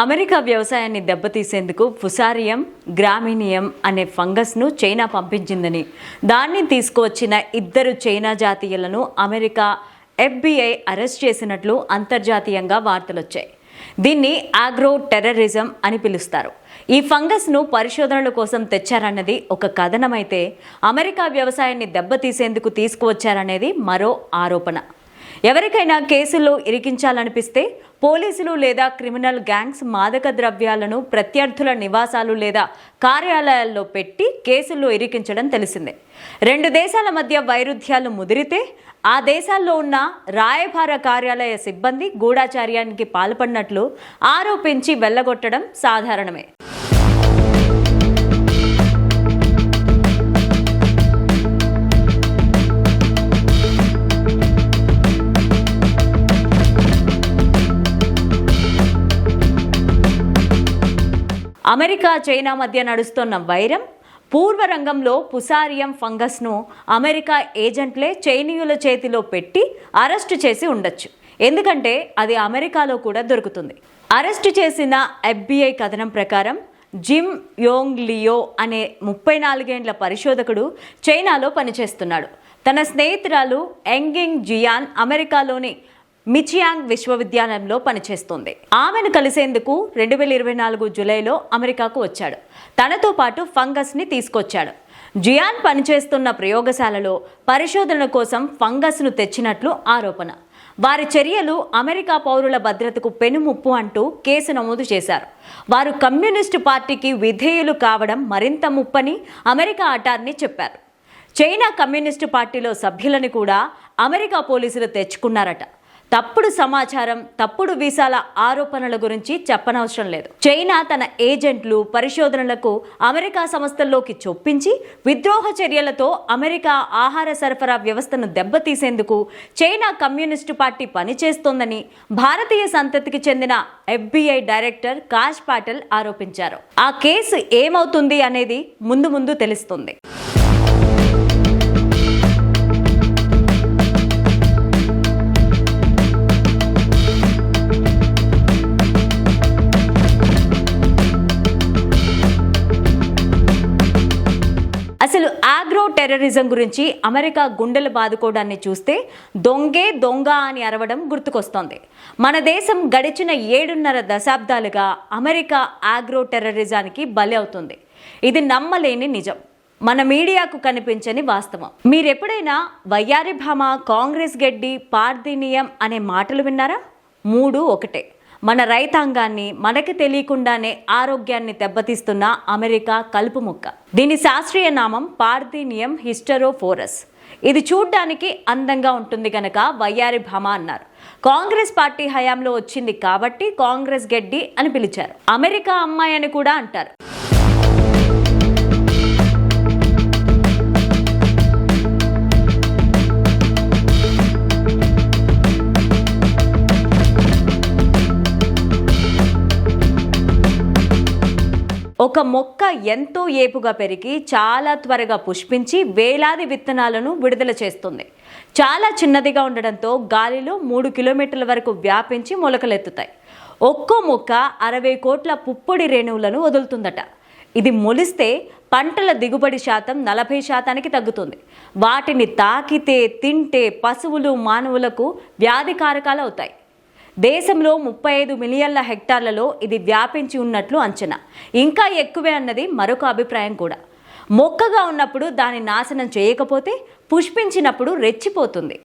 America వ్యవసాయాన్ని దెబ్బతీసేందుకు ఫుసారియం గ్రామినియం అనే ఫంగస్ను China పంపించిందని. దాన్ని తీసుకువచ్చిన ఇద్దరు చైనా జాతీయులను అమెరికా ఎఫ్బిఐ అరెస్ట్ చేసినట్లు అంతర్జాతీయంగా వార్తలొచ్చాయి. దీన్ని ఆగ్రో టెర్రరిజం అని పిలుస్తారు. ఈ ఫంగస్ను పరిశోధనల కోసం తెచ్చారన్నది ఒక కథనమైతే అమెరికా వ్యవసాయాన్ని దెబ్బతీసేందుకు తీసుకువచ్చారనేది మరో ఆరోపణ. ఎవరికైనా కేసుల్లో ఇరికించాలనిపిస్తే పోలీసులు లేదా క్రిమినల్ గ్యాంగ్స్ మాదక ద్రవ్యాలను ప్రత్యర్థుల నివాసాలు లేదా కార్యాలయాల్లో పెట్టి కేసుల్లో ఇరికించడం తెలిసిందే. రెండు దేశాల మధ్య వైరుధ్యాలు ముదిరితే ఆ దేశాల్లో ఉన్న రాయభార కార్యాలయ సిబ్బంది గూఢాచార్యానికి పాల్పడినట్లు ఆరోపించి వెళ్ళగొట్టడం సాధారణమే. అమెరికా చైనా మధ్య నడుస్తున్న వైరం పూర్వ రంగంలో పుసారియం ఫంగస్ను అమెరికా ఏజెంట్లే చైనీయుల చేతిలో పెట్టి అరెస్టు చేసి ఉండొచ్చు. ఎందుకంటే అది అమెరికాలో కూడా దొరుకుతుంది. అరెస్టు చేసిన ఎఫ్బిఐ కథనం ప్రకారం జిమ్ యోంగ్ లియో అనే ముప్పై నాలుగేండ్ల పరిశోధకుడు చైనాలో పనిచేస్తున్నాడు. తన స్నేహితురాలు ఎంగింగ్ జియాన్ అమెరికాలోని మిచియాంగ్ విశ్వవిద్యాలయంలో పనిచేస్తోంది. ఆమెను కలిసేందుకు రెండు వేల ఇరవై నాలుగు జూలైలో అమెరికాకు వచ్చాడు. తనతో పాటు ఫంగస్ని తీసుకొచ్చాడు. జియాన్ పనిచేస్తున్న ప్రయోగశాలలో పరిశోధన కోసం ఫంగస్ను తెచ్చినట్లు ఆరోపణ. వారి చర్యలు అమెరికా పౌరుల భద్రతకు పెనుముప్పు అంటూ కేసు నమోదు చేశారు. వారు కమ్యూనిస్టు పార్టీకి విధేయులు కావడం మరింత ముప్పని అమెరికా అటార్నీ చెప్పారు. చైనా కమ్యూనిస్టు పార్టీలో సభ్యులని కూడా అమెరికా పోలీసులు తెచ్చుకున్నారట. తప్పుడు సమాచారం తప్పుడు వీసాల ఆరోపణల గురించి చెప్పనవసరం లేదు. చైనా తన ఏజెంట్లు పరిశోధనలకు అమెరికా సంస్థల్లోకి చొప్పించి విద్రోహ చర్యలతో అమెరికా ఆహార సరఫరా వ్యవస్థను దెబ్బతీసేందుకు చైనా కమ్యూనిస్టు పార్టీ పనిచేస్తోందని భారతీయ సంతతికి చెందిన ఎఫ్బిఐ డైరెక్టర్ కాష్ పాటల్ ఆరోపించారు. ఆ కేసు ఏమవుతుంది అనేది ముందు ముందు తెలుస్తుంది. టెర్రరిజం గురించి అమెరికా గుండెలు బాదుకోవడాన్ని చూస్తే దొంగే దొంగ అని అరవడం గుర్తుకొస్తోంది. మన దేశం గడిచిన ఏడున్నర దశాబ్దాలుగా అమెరికా ఆగ్రో టెర్రరిజానికి బలి అవుతుంది. ఇది నమ్మలేని నిజం. మన మీడియాకు కనిపించని వాస్తవం. మీరెప్పుడైనా వయ్యారి భామ కాంగ్రెస్ గడ్డి పార్దినియం అనే మాటలు విన్నారా? మూడు ఒకటే. మన రైతాంగాన్ని మనకి తెలియకుండానే ఆరోగ్యాన్ని దెబ్బతీస్తున్న అమెరికా కలుపు మొక్క. దీని శాస్త్రీయ నామం పార్థీనియం హిస్టరోఫోరస్. ఇది చూడ్డానికి అందంగా ఉంటుంది గనక వయ్యారి భామ అన్నారు. కాంగ్రెస్ పార్టీ హయాంలో వచ్చింది కాబట్టి కాంగ్రెస్ గడ్డి అని పిలిచారు. అమెరికా అమ్మాయి అని కూడా అంటారు. ఒక మొక్క ఎంతో ఏపుగా పెరిగి చాలా త్వరగా పుష్పించి వేలాది విత్తనాలను విడుదల చేస్తుంది. చాలా చిన్నదిగా ఉండడంతో గాలిలో మూడు కిలోమీటర్ల వరకు వ్యాపించి మొలకలెత్తుతాయి. ఒక్కో మొక్క అరవై కోట్ల పుప్పొడి రేణువులను వదులుతుందట. ఇది మొలిస్తే పంటల దిగుబడి శాతం నలభై శాతానికి తగ్గుతుంది. వాటిని తాకితే తింటే పశువులు మానవులకు వ్యాధికారకాలు అవుతాయి. దేశంలో ముప్పై ఐదు మిలియన్ల హెక్టార్లలో ఇది వ్యాపించి ఉన్నట్లు అంచనా. ఇంకా ఎక్కువే అన్నది మరొక అభిప్రాయం కూడా. మొక్కగా ఉన్నప్పుడు దాని నాశనం చేయకపోతే పుష్పించినప్పుడు రెచ్చిపోతుంది.